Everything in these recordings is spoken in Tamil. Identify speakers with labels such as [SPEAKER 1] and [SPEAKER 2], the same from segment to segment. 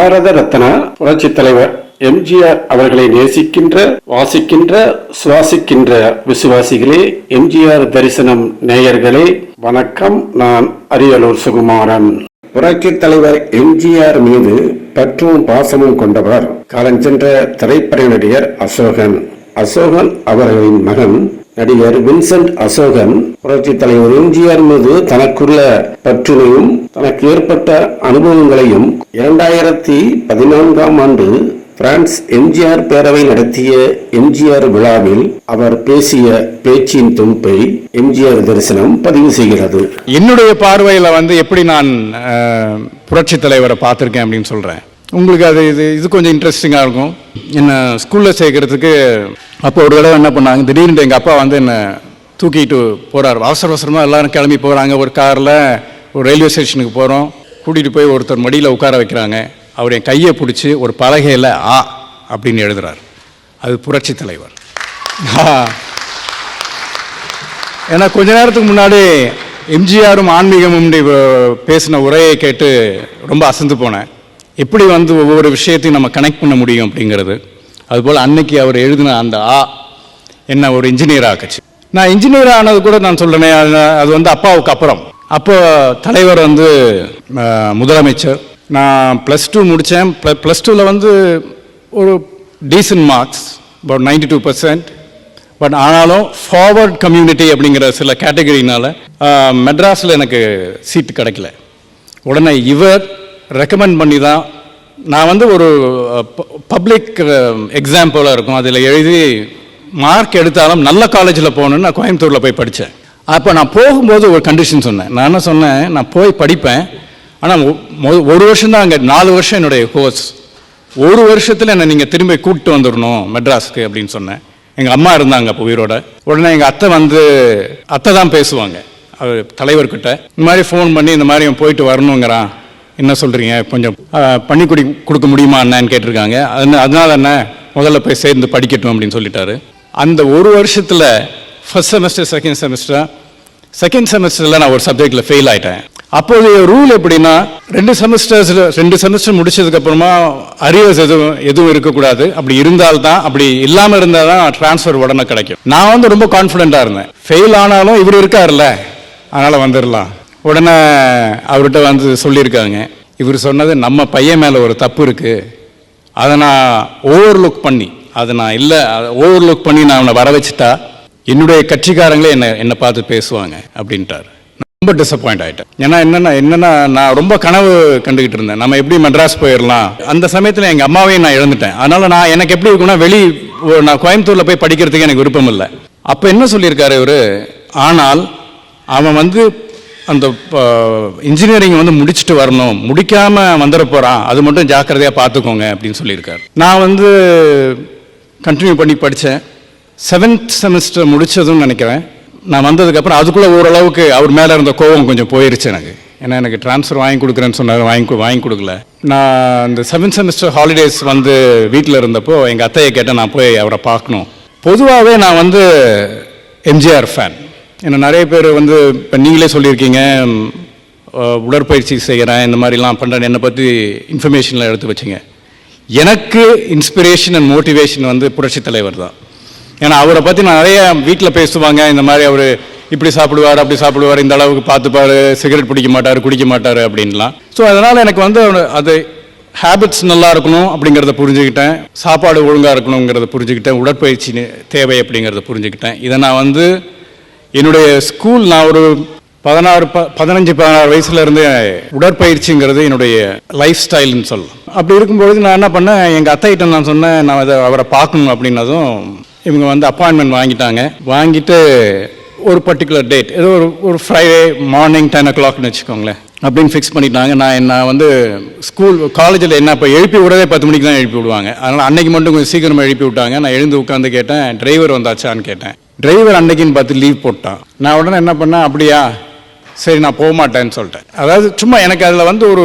[SPEAKER 1] பாரத ரத்னா புரட்சி தலைவர் எம்ஜிஆர் அவர்களை நேசிக்கின்ற வாசிக்கின்ற சுவாசிக்கின்ற விசுவாசிகளே எம்ஜிஆர் தரிசனம் நேயர்களே வணக்கம். நான் அரியலூர் சுகுமாரன். புரட்சித் தலைவர் எம்ஜிஆர் மீது பற்றும் பாசமும் கொண்டவர் காலஞ்சென்ற திரைப்பட நடிகர் அசோகன். அசோகன் அவர்களின் மகன் நடிகர் வின்சென்ட் அசோகன் புரட்சி தலைவர் எம்ஜிஆர் மீது தனக்குள்ள பற்றினையும் தனக்கு ஏற்பட்ட அனுபவங்களையும் இரண்டாயிரத்தி பதினான்காம் ஆண்டு பிரான்ஸ் எம்ஜிஆர் பேரவை நடத்திய எம்ஜிஆர் விழாவில் அவர் பேசிய பேச்சின் தொகுப்பை எம்ஜிஆர் தரிசனம் பதிவு செய்கிறது.
[SPEAKER 2] என்னுடைய பார்வையில் வந்து எப்படி நான் புரட்சி தலைவரை பார்த்துருக்கேன் அப்படின்னு சொல்கிறேன் உங்களுக்கு அது இது இது கொஞ்சம் இன்ட்ரெஸ்டிங்காக இருக்கும். என்னை ஸ்கூலில் சேர்க்கறதுக்கு அப்போ ஒரு தடவை என்ன பண்ணாங்க திடீர்னு எங்கள் அப்பா வந்து என்னை தூக்கிட்டு போகிறார் அவசர அவசரமாக எல்லோரும் கிளம்பி போகிறாங்க ஒரு காரில் ஒரு ரயில்வே ஸ்டேஷனுக்கு போகிறோம் கூட்டிகிட்டு போய் ஒருத்தர் மடியில் உட்கார வைக்கிறாங்க. அவர் என் கையை பிடிச்சி ஒரு பலகையில் ஆ அப்படின்னு எழுதுறார். அது புரட்சித் தலைவர். ஏன்னா கொஞ்ச நேரத்துக்கு முன்னாடி எம்ஜிஆரும் ஆன்மீகமும் பேசின உரையை கேட்டு ரொம்ப அசந்து போனேன். எப்படி வந்து ஒவ்வொரு விஷயத்தையும் நம்ம கனெக்ட் பண்ண முடியும் அப்படிங்கிறது. அதுபோல் அன்னைக்கு அவர் எழுதின அந்த ஆ என்ன ஒரு இன்ஜினியர் ஆக்குச்சு. நான் இன்ஜினியர் ஆனது கூட நான் சொல்கிறேனே அது வந்து அப்பாவுக்கு அப்புறம். அப்போ தலைவர் வந்து முதலமைச்சர். நான் ப்ளஸ் டூ முடித்தேன் ப்ளஸ் டூவில் வந்து ஒரு decent marks but ninety two percent but ஆனாலும் ஃபார்வர்ட் கம்யூனிட்டி அப்படிங்கிற சில கேட்டகரினால் மெட்ராஸில் எனக்கு சீட்டு கிடைக்கல. உடனே இவர் ரெக்கமெண்ட் பண்ணி தான் நான் வந்து ஒரு பப்ளிக் எக்ஸாம்பிளாக இருக்கும். அதில் எழுதி மார்க் எடுத்தாலும் நல்ல காலேஜில் போகணுன்னு நான் கோயம்புத்தூரில் போய் படித்தேன் அப்போ நான் போகும்போது ஒரு கண்டிஷன் சொன்னேன். நான் என்ன சொன்னேன்? நான் போய் படிப்பேன். ஆனால் ஒரு வருஷம் தான் அங்கே நாலு வருஷம் என்னுடைய கோர்ஸ் ஒரு வருஷத்தில் என்னை நீங்கள் திரும்பி கூப்பிட்டு வந்துடணும் மெட்ராஸ்க்கு அப்படின்னு சொன்னேன். எங்கள் அம்மா இருந்தாங்க அப்போ உயிரோட. உடனே எங்கள் அத்தை வந்து அத்தை தான் பேசுவாங்க. அவர் தலைவர்கிட்ட. இந்த மாதிரி ஃபோன் பண்ணி இந்த மாதிரி போயிட்டு வரணுங்கிறான். என்ன சொல்கிறீங்க கொஞ்சம் பண்ணி குடி கொடுக்க முடியுமா என்னன்னு கேட்டிருக்காங்க. அது அதனால என்ன முதல்ல போய் சேர்ந்து படிக்கட்டும் அப்படின்னு சொல்லிட்டாரு. அந்த ஒரு வருஷத்தில் first semester second semester second செமஸ்டரில் நான் ஒரு சப்ஜெக்டில் ஃபெயில் ஆயிட்டேன். அப்போதைய ரூல் எப்படின்னா ரெண்டு செமஸ்டர்ஸில் ரெண்டு செமஸ்டர் முடிச்சதுக்கப்புறமா அரியர்ஸ் எதுவும் எதுவும் இருக்கக்கூடாது. அப்படி இருந்தால்தான் அப்படி இல்லாமல் இருந்தால் தான் ட்ரான்ஸ்ஃபர் உடனே கிடைக்கும். நான் வந்து ரொம்ப கான்ஃபிடென்ட்டாக இருந்தேன். ஃபெயில் ஆனாலும் இவர் இருக்கார்ல அதனால் வந்துடலாம் உடனே அவர்கிட்ட வந்து சொல்லியிருக்காங்க. இவர் சொன்னது நம்ம பையன் மேலே ஒரு தப்பு இருக்குது அதை நான் ஓவர்லுக் பண்ணி அதை நான் இல்லை ஓவர்லுக் பண்ணி நான் அவனை வர வச்சுட்டா என்னுடைய கட்சிக்காரங்களே என்னை என்னை பார்த்து பேசுவாங்க அப்படின்ட்டார். ரொம்ப டிசப்பாயிண்ட் ஆகிட்டேன் ஏன்னா என்னென்ன என்னென்னா நான் ரொம்ப கனவு கண்டுக்கிட்டு இருந்தேன். நம்ம எப்படி மெட்ராஸ் போயிடலாம்? அந்த சமயத்தில் எங்கள் அம்மாவையும் நான் இழந்துட்டேன். அதனால் நான் எனக்கு எப்படி இருக்குன்னா வெளி ஓ- நான் கோயம்புத்தூரில் போய் படிக்கிறதுக்கு எனக்கு விருப்பம் இல்லை அப்போ என்ன சொல்லியிருக்காரு இவர்? ஆனால் அவன் வந்து அந்த இன்ஜினியரிங் வந்து முடிச்சுட்டு வரணும். முடிக்காமல் வந்துட போகிறான் அது மட்டும் ஜாக்கிரதையாக பார்த்துக்கோங்க அப்படின்னு சொல்லியிருக்காரு. நான் வந்து கண்டினியூ பண்ணி படித்தேன் செவன்த் செமஸ்டர் முடிச்சதும் நினைக்கிறேன். நான் வந்ததுக்கப்புறம் அதுக்குள்ளே ஓரளவுக்கு அவர் மேலே இருந்த கோவம் கொஞ்சம் போயிருச்சு எனக்கு. ஏன்னா எனக்கு ட்ரான்ஸ்ஃபர் வாங்கி கொடுக்குறேன்னு சொன்னார். வாங்கி வாங்கி கொடுக்கல. நான் இந்த செவன்த் செமஸ்டர் ஹாலிடேஸ் வந்து வீட்டில் இருந்தப்போ எங்கள் அத்தையை கேட்டேன் நான் போய் அவரை பார்க்கணும். பொதுவாகவே நான் வந்து எம்ஜிஆர் ஃபேன் ஏன்னா நிறைய பேர் வந்து இப்போ நீங்களே சொல்லியிருக்கீங்க உடற்பயிற்சி செய்கிறேன் இந்த மாதிரிலாம் பண்ணுறேன் என்னை பற்றி இன்ஃபர்மேஷன்லாம் எடுத்து வச்சிங்க. எனக்கு இன்ஸ்பிரேஷன் அண்ட் மோட்டிவேஷன் வந்து புரட்சித் தலைவர் தான். ஏன்னா அவரை பற்றி நான் நிறைய வீட்டில் பேசுவாங்க இந்த மாதிரி அவர் இப்படி சாப்பிடுவார் அப்படி சாப்பிடுவார் இந்த அளவுக்கு பார்த்துப்பாரு சிகரெட் பிடிக்க மாட்டார் குடிக்க மாட்டார் அப்படின்லாம். ஸோ அதனால் எனக்கு வந்து அது ஹேபிட்ஸ் நல்லா இருக்கணும் அப்படிங்கிறத புரிஞ்சுக்கிட்டேன் சாப்பாடு ஒழுங்காக இருக்கணுங்கிறத புரிஞ்சுக்கிட்டேன் உடற்பயிற்சி தேவை அப்படிங்கிறத புரிஞ்சுக்கிட்டேன். இதை நான் வந்து என்னுடைய ஸ்கூல் நான் ஒரு பதினாறு ப பதினஞ்சு பதினாறு வயசுல இருந்து உடற்பயிற்சிங்கிறது என்னுடைய லைஃப் ஸ்டைல்னு சொல்லலாம் அப்படி இருக்கும்பொழுது நான் என்ன பண்ணேன் எங்கள் அத்தைகிட்ட நான் சொன்னேன் நான் அதை அவரை பார்க்கணும் அப்படின்னதும் இவங்க வந்து அப்பாயின்மெண்ட் வாங்கிட்டாங்க. வாங்கிட்டு ஒரு பர்டிகுலர் டேட் ஏதோ ஒரு ஒரு ஃப்ரைடே மார்னிங் டென் ஓ கிளாக்னு வச்சுக்கோங்களேன் அப்படின்னு ஃபிக்ஸ் பண்ணிட்டாங்க. நான் நான் வந்து ஸ்கூல் காலேஜில் என்ன இப்போ எழுப்பி விடவே பத்து மணிக்கு தான் எழுப்பி விடுவாங்க. அதனால் அன்னைக்கு மட்டும் கொஞ்சம் சீக்கிரமாக எழுப்பி விட்டாங்க. நான் எழுந்து உட்காந்து கேட்டேன் டிரைவர் வந்தாச்சான்னு கேட்டேன். டிரைவர் அன்னைக்குன்னு பார்த்து லீவ் போட்டான். நான் உடனே என்ன பண்ணேன்? அப்படியா? சரி நான் போக மாட்டேன்னு சொல்லிட்டேன். அதாவது சும்மா எனக்கு அதில் வந்து ஒரு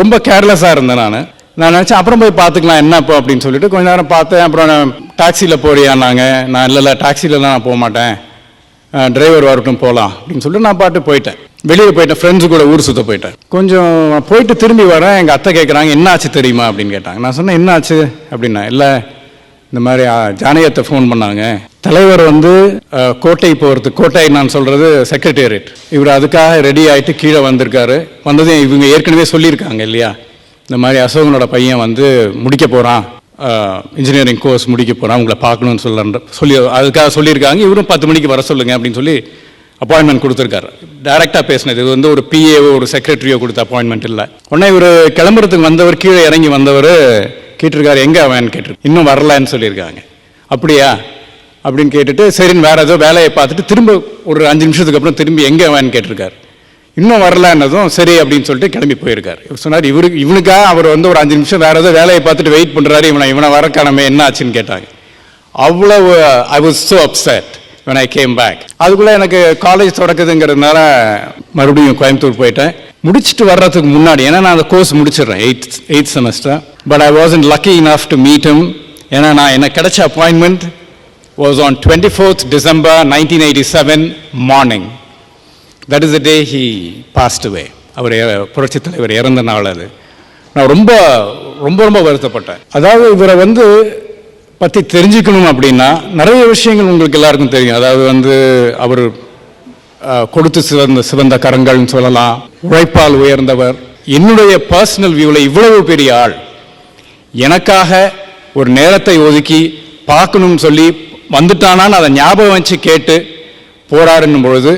[SPEAKER 2] ரொம்ப கேர்லெஸ்ஸாக இருந்தேன் நான். நான் நினச்சேன் அப்புறம் போய் பார்த்துக்கலாம் என்ன இப்போ? அப்படின்னு சொல்லிட்டு கொஞ்ச நேரம் பார்த்தேன். அப்புறம் நான் டாக்ஸியில் போறியான்னாங்க நான் இல்லை இல்லை டாக்ஸிலலாம் நான் போக மாட்டேன் டிரைவர் வரட்டும் போகலாம் அப்படின்னு சொல்லிட்டு நான் பாட்டு போயிட்டேன். வெளியே போயிட்டேன் ஃப்ரெண்ட்ஸு கூட ஊர் சுற்ற போயிட்டேன். கொஞ்சம் போயிட்டு திரும்பி வரேன் எங்கள் அத்தை கேட்குறாங்க என்ன ஆச்சு தெரியுமா? அப்படின்னு கேட்டாங்க. நான் சொன்னேன் என்ன ஆச்சு அப்படின்னா இல்லை இந்த மாதிரி ஜானகத்தை ஃபோன் பண்ணாங்க. தலைவர் வந்து கோட்டை போகிறதுக்கு கோட்டை நான் சொல்கிறது செக்ரட்டேரியட் இவர் அதுக்காக ரெடி ஆகிட்டு கீழே வந்திருக்காரு. வந்ததும் இவங்க ஏற்கனவே சொல்லியிருக்காங்க இல்லையா? இந்த மாதிரி அசோகனோட பையன் வந்து முடிக்க போகிறான் இன்ஜினியரிங் கோர்ஸ் முடிக்க போகிறான் உங்களை பார்க்கணும்னு சொல்ல சொல்லி அதுக்காக சொல்லியிருக்காங்க. இவரும் பத்து மணிக்கு வர சொல்லுங்கள் அப்படின்னு சொல்லி அப்பாயின்மெண்ட் கொடுத்துருக்காரு. டைரெக்டாக பேசினது. இது வந்து ஒரு பிஏஓ ஒரு செக்ரட்டரியோ கொடுத்த அப்பாயின்மெண்ட் இல்லை. உடனே இவர் கிளம்புறதுக்கு வந்தவர் கீழே இறங்கி வந்தவர் கேட்டிருக்காரு எங்கே அவன்? கேட்டிருக்கு இன்னும் வரலன்னு சொல்லியிருக்காங்க. அப்படியா? அப்படின்னு கேட்டுட்டு சரின்னு வேறு ஏதோ வேலையை பார்த்துட்டு திரும்ப ஒரு அஞ்சு நிமிஷத்துக்கு அப்புறம் திரும்பி எங்கே வேன்னு கேட்டிருக்காரு. இன்னும் வரலன்னதும் சரி அப்படின்னு சொல்லிட்டு கிளம்பி போயிருக்காரு. இவர் சொன்னார் இவருக்கு இவனுக்காக அவர் வந்து ஒரு அஞ்சு நிமிஷம் வேறு ஏதோ வேலையை பார்த்துட்டு வெயிட் பண்ணுறாரு இவனை இவனை வர காணமே என்ன ஆச்சுன்னு கேட்டாங்க அவ்வளவு I was so upset when I came back அதுக்குள்ளே எனக்கு காலேஜ் தொடக்குதுங்கிறதுனால மறுபடியும் கோயம்புத்தூர் போயிட்டேன். முடிச்சுட்டு வர்றதுக்கு முன்னாடி ஏன்னா நான் அந்த கோர்ஸ் முடிச்சிடுறேன் eighth eighth semester but I was in lucky enough to meet him. ஏன்னா நான் எனக்கு கிடைச்ச appointment was on twenty fourth December morning. That seven morning that is the day he அவர் புரட்சித் தலைவர் இறந்த நாள் அது. நான் ரொம்ப ரொம்ப ரொம்ப வருத்தப்பட்டேன். அதாவது இவரை வந்து பற்றி தெரிஞ்சுக்கணும் அப்படின்னா நிறைய விஷயங்கள் உங்களுக்கு எல்லாருக்கும் தெரியும். அதாவது வந்து அவர் கொடுத்து சிறந்த சிவந்த கரங்கள்னு சொல்லலாம். உழைப்பால் உயர்ந்தவர். என்னுடைய பர்சனல் வியூவில் இவ்வளவு பெரிய ஆள். எனக்காக ஒரு நேரத்தை ஒதுக்கி பார்க்கணும்னு சொல்லி வந்துட்டானான்னு அதை ஞாபகம் வச்சு கேட்டு போறாருன்னும் பொழுது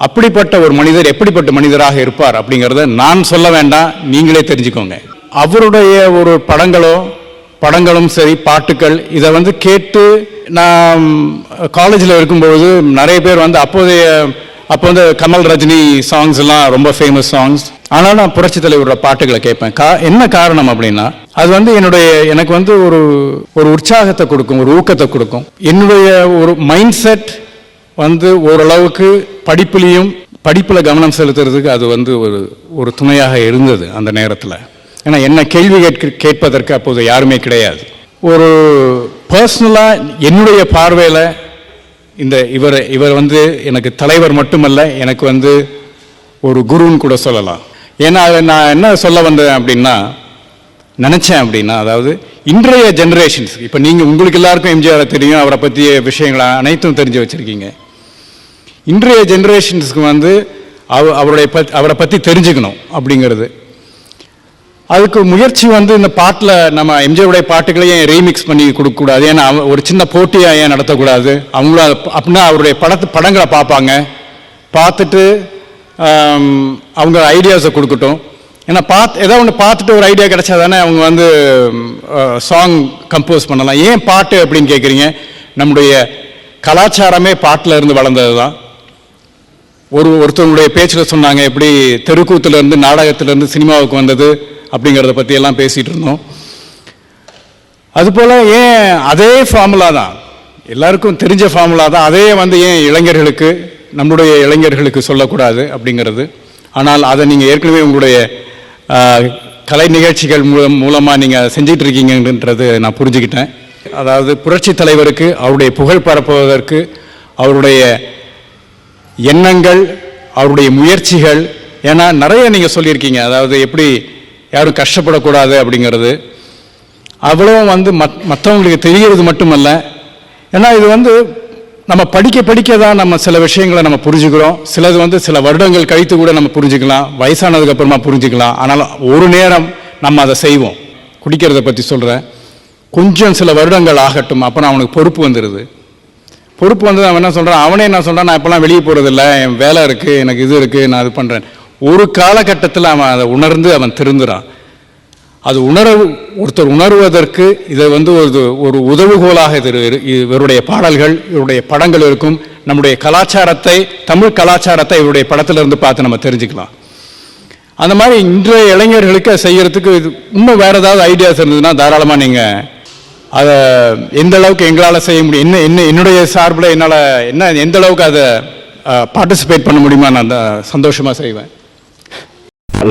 [SPEAKER 2] அப்படிப்பட்ட ஒரு மனிதர் எப்படிப்பட்ட மனிதராக இருப்பார்? அப்படிங்கிறத நான் சொல்ல வேண்டாம் நீங்களே தெரிஞ்சுக்கோங்க. அவருடைய ஒரு படங்களோ படங்களும் சரி பாட்டுக்கள் இதை வந்து கேட்டு நான் காலேஜில் இருக்கும்பொழுது நிறைய பேர் வந்து அப்போதைய அப்போ வந்து கமல் ரஜினி சாங்ஸ் எல்லாம் ரொம்ப ஃபேமஸ் சாங்ஸ் ஆனால் நான் புரட்சி தலைவரோட பாட்டுகளை கேட்பேன். கா என்ன காரணம் அப்படின்னா அது வந்து என்னுடைய எனக்கு வந்து ஒரு ஒரு உற்சாகத்தை கொடுக்கும் ஒரு ஊக்கத்தை கொடுக்கும். என்னுடைய ஒரு மைண்ட் செட் வந்து ஓரளவுக்கு படிப்புலேயும் படிப்பில் கவனம் செலுத்துறதுக்கு அது வந்து ஒரு ஒரு துணையாக இருந்தது அந்த நேரத்தில். ஏன்னா என்ன கேள்வி கேட்க கேட்பதற்கு அப்போது யாருமே கிடையாது. ஒரு பர்சனலாக என்னுடைய பார்வையில் இந்த இவர் இவர் வந்து எனக்கு தலைவர் மட்டுமல்ல எனக்கு வந்து ஒரு குருன்னு கூட சொல்லலாம். ஏன்னா அதை நான் என்ன சொல்ல வந்தேன் அப்படின்னா நினச்சேன் அப்படின்னா அதாவது இன்றைய ஜென்ரேஷன்ஸ் இப்போ நீங்கள் உங்களுக்கு எல்லாருக்கும் எம்ஜிஆரை தெரியும் அவரை பற்றிய விஷயங்களை அனைத்தும் தெரிஞ்சு வச்சுருக்கீங்க. இன்றைய ஜென்ரேஷன்ஸுக்கு வந்து அவ அவருடைய பத் அவரை பற்றி தெரிஞ்சுக்கணும் அப்படிங்கிறது. அதுக்கு முயற்சி வந்து இந்த பாட்டில் நம்ம எம்ஜிஆருடைய பாட்டுகளையே ரீமிக்ஸ் பண்ணி கொடுக்கக்கூடாது. ஏன்னா ஒரு சின்ன போட்டியாக ஏன் நடத்தக்கூடாது? அவங்களும் அப்படின்னா அவருடைய படத்து படங்களை பார்ப்பாங்க. பார்த்துட்டு அவங்க ஐடியாஸை கொடுக்கட்டும். ஏன்னா பார்த்து ஏதோ ஒன்று பார்த்துட்டு ஒரு ஐடியா கிடைச்சா தானே அவங்க வந்து சாங் கம்போஸ் பண்ணலாம். ஏன் பாட்டு அப்படின்னு கேட்குறீங்க நம்முடைய கலாச்சாரமே பாட்டில் இருந்து வளர்ந்தது தான் ஒரு ஒருத்தவங்களுடைய பேச்சில் சொன்னாங்க எப்படி தெருக்கூத்துலேருந்து நாடகத்திலேருந்து சினிமாவுக்கு வந்தது அப்படிங்கிறத பற்றி எல்லாம் பேசிகிட்டு இருந்தோம். அதுபோல் ஏன் அதே ஃபார்முலா தான்? எல்லாருக்கும் தெரிஞ்ச ஃபார்முலா தான். அதே வந்து ஏன் இளைஞர்களுக்கு நம்மளுடைய இளைஞர்களுக்கு சொல்லக்கூடாது அப்படிங்கிறது. ஆனால் அதை நீங்கள் ஏற்கனவே உங்களுடைய கலை நிகழ்ச்சிகள் மூலம் மூலமாக நீங்கள் செஞ்சிட்டு இருக்கீங்கன்றது நான் புரிஞ்சுக்கிட்டேன். அதாவது புரட்சி தலைவருக்கு அவருடைய புகழ் பரப்புவதற்கு அவருடைய எண்ணங்கள் அவருடைய முயற்சிகள் ஏன்னா நிறைய நீங்கள் சொல்லியிருக்கீங்க. அதாவது எப்படி யாரும் கஷ்டப்படக்கூடாது அப்படிங்கிறது. அவ்வளவும் வந்து மத் மற்றவங்களுக்கு தெரிகிறது மட்டுமல்ல. ஏன்னா இது வந்து நம்ம படிக்க படிக்க தான் நம்ம சில விஷயங்களை நம்ம புரிஞ்சுக்கிறோம். சிலது வந்து சில வருடங்கள் கழித்து கூட நம்ம புரிஞ்சுக்கலாம். வயசானதுக்கு அப்புறமா புரிஞ்சுக்கலாம். ஆனால் ஒரு நேரம் நம்ம அதை செய்வோம். குடிக்கிறத பற்றி சொல்கிறேன் கொஞ்சம் சில வருடங்கள் ஆகட்டும் அப்புறம் அவனுக்கு பொறுப்பு வந்துடுது பொறுப்பு வந்து அவன் என்ன சொல்கிறான் அவனே என்ன சொல்கிறான் நான் இப்போலாம் வெளியே போகிறதில்ல என் வேலை இருக்குது எனக்கு இது இருக்குது நான் இது பண்ணுறேன் ஒரு காலகட்டத்தில் அவன் அதை உணர்ந்து அவன் திருந்துறான். அது உணர்வு ஒருத்தர் உணர்வதற்கு இதை வந்து ஒரு ஒரு உதவுகோலாக இது இவருடைய பாடல்கள் இவருடைய படங்கள் இருக்கும். நம்முடைய கலாச்சாரத்தை தமிழ் கலாச்சாரத்தை இவருடைய படத்திலிருந்து பார்த்து நம்ம தெரிஞ்சுக்கலாம். அந்த மாதிரி இன்றைய இளைஞர்களுக்கு செய்கிறதுக்கு இது இன்னும் வேறு ஏதாவது ஐடியாஸ் இருந்ததுன்னா தாராளமாக நீங்கள் அதை எந்த அளவுக்கு எங்களால் செய்ய முடியும் என்ன என்ன என்னுடைய சார்பில் என்னால் என்ன எந்த அளவுக்கு அதை பார்ட்டிசிபேட் பண்ண முடியுமா நான் அந்த சந்தோஷமாக செய்வேன்.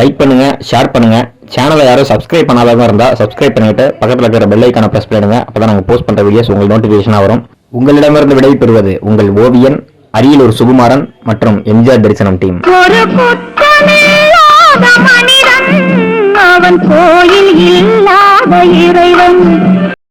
[SPEAKER 3] லைக் பண்ணுங்கள் ஷேர் பண்ணுங்கள் சேனலை யாரும் சப்ஸ்கிரைப் பண்ணாதவங்க இருந்தால் சப்ஸ்கிரைப் பண்ணிவிட்டு பக்கத்தில் இருக்கிற பெல் ஐக்கான ப்ரெஸ் பண்ணிடுங்க. அப்போ தான் நாங்கள் போஸ்ட் பண்ணுற வீடியோஸ் உங்கள் நோட்டிஃபிகேஷனாக வரும். உங்களிடமிருந்து விடை பெறுவது உங்கள் ஓவியன் அரியலூர் சுகுமாரன் மற்றும் எம்ஜிஆர் தரிசனம் டீம்.
[SPEAKER 4] அவன் கோயில் இல்லாத இறைவன்.